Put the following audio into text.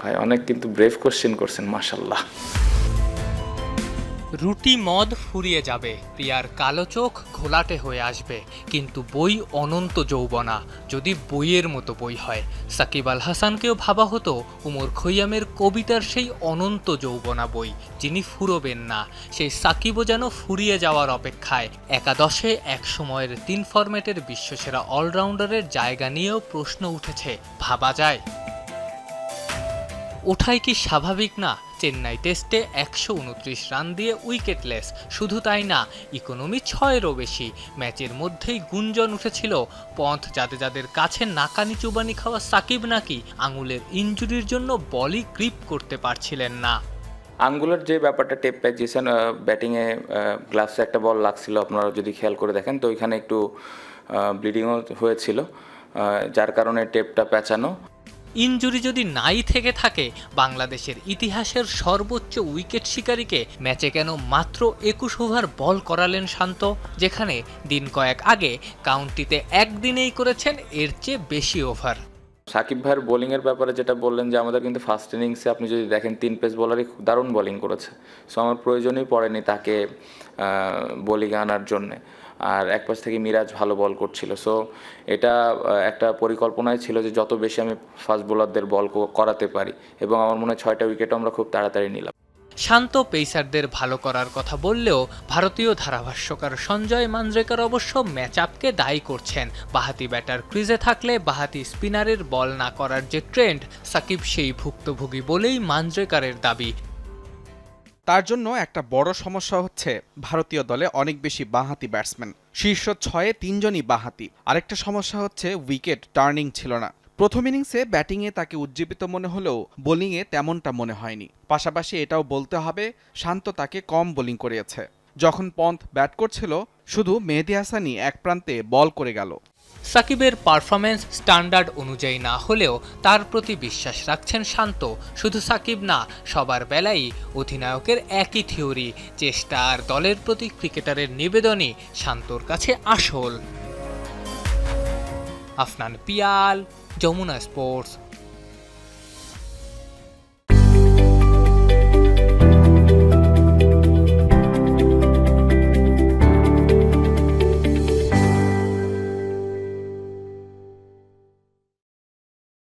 ভাই, অনেক কিন্তু ব্রেভ কোশ্চেন করছেন মাশাল্লাহ রুটি মদ ফুরিয়ে যাবে, প্রিয়ার কালো চোখ ঘোলাটে হয়ে আসবে, কিন্তু বই অনন্ত যৌবনা, যদি বইয়ের মতো বই হয়। সাকিব আল হাসানকেও ভাবা হতো, উমর খৈয়ামের কবিতার সেই অনন্ত যৌবনা বই, যিনি ফুরবেন না। সেই সাকিবও যেন ফুরিয়ে যাওয়ার অপেক্ষায়, একাদশে এক সময়ের তিন ফরম্যাটের বিশ্বসেরা অলরাউন্ডারের জায়গা নিয়েও প্রশ্ন উঠেছে, ভাবা যায়। ওঠাই কি স্বাভাবিক না? চেন্নাই টেস্টে একশো উনত্রিশ রান দিয়ে উইকেটলেস। শুধু তাই না, ইকোনমি ছয়েরও বেশি। ম্যাচের মধ্যেই গুঞ্জন উঠেছিল পন্থ যাদের কাছে নাকানি চুবানি খাওয়া সাকিব নাকি আঙুলের ইঞ্জুরির জন্য বলই গ্রিপ করতে পারছিলেন না। আঙ্গুলের যে ব্যাপারটা টেপ প্যাচ দিয়েছেন ব্যাটিংয়ে গ্লাভসে একটা বল লাগছিল, আপনারা যদি খেয়াল করে দেখেন, তো ওইখানে একটু ব্লিডিংও হয়েছিল যার কারণে টেপটা পেঁচানো। ইনজুরি যদি নাই থেকে থাকে, বাংলাদেশের ইতিহাসের সর্বোচ্চ উইকেট শিকারীকে ম্যাচে কেন মাত্র একুশ ওভার বল করালেন শান্ত, যেখানে দিন কয়েক আগে কাউন্টিতে একদিনেই করেছেন এর চেয়ে বেশি ওভার। সাকিব ভাইয়ের বোলিংয়ের ব্যাপারে যেটা বললেন যে, আমাদের কিন্তু ফার্স্ট ইনিংসে আপনি যদি দেখেন, তিন পেস বোলারই দারুণ বোলিং করেছে। সো আমার প্রয়োজনই পড়েনি তাকে বোলিং আনার জন্যে। আর এক পাশ থেকে মিরাজ ভালো বল করছিল। সো এটা একটা পরিকল্পনাই ছিল যে, যত বেশি আমি ফাস্ট বোলারদের বল করাতে পারি। এবং আমার মনে হয় ছয়টা উইকেটও আমরা খুব তাড়াতাড়ি নিলাম। শান্ত পেসারদের ভালো করার কথা বললেও ভারতীয় ধারাভাষ্যকার সঞ্জয় মানজরেকর অবশ্য ম্যাচ আপকে দায়ী করছেন। বাহাতি ব্যাটার ক্রিজে থাকলে বাহাতি স্পিনারের বল না করার যে ট্রেন্ড, সাকিব সেই ভুক্তভোগী বলেই মানজরেকারের দাবি। তার জন্য একটা বড় সমস্যা হচ্ছে, ভারতীয় দলে অনেক বেশি বাঁহাতি ব্যাটসম্যান। শীর্ষ ছয়ে তিনজনই বাঁহাতি। আরেকটা সমস্যা হচ্ছে, উইকেট টার্নিং ছিল না। প্রথম ইনিংসে ব্যাটিংয়ে তাকে উজ্জীবিত মনে হলেও বোলিংয়ে তেমনটা মনে হয়নি। পাশাপাশি এটাও বলতে হবে, শান্ত তাকে কম বোলিং করিয়েছে। যখন পন্থ ব্যাট করছিল, শুধু মেহেদি হাসানই এক প্রান্তে বল করে গেল। সাকিবের পারফরমেন্স স্ট্যান্ডার্ড অনুযায়ী না হলেও তার প্রতি বিশ্বাস রাখছেন শান্ত। শুধু সাকিব না, সবার বেলাই অধিনায়কের একই থিওরি, চেষ্টা আর দলের প্রতি ক্রিকেটারের নিবেদনই শান্তর কাছে আসল। Afnan Piyal Yomuna Sports.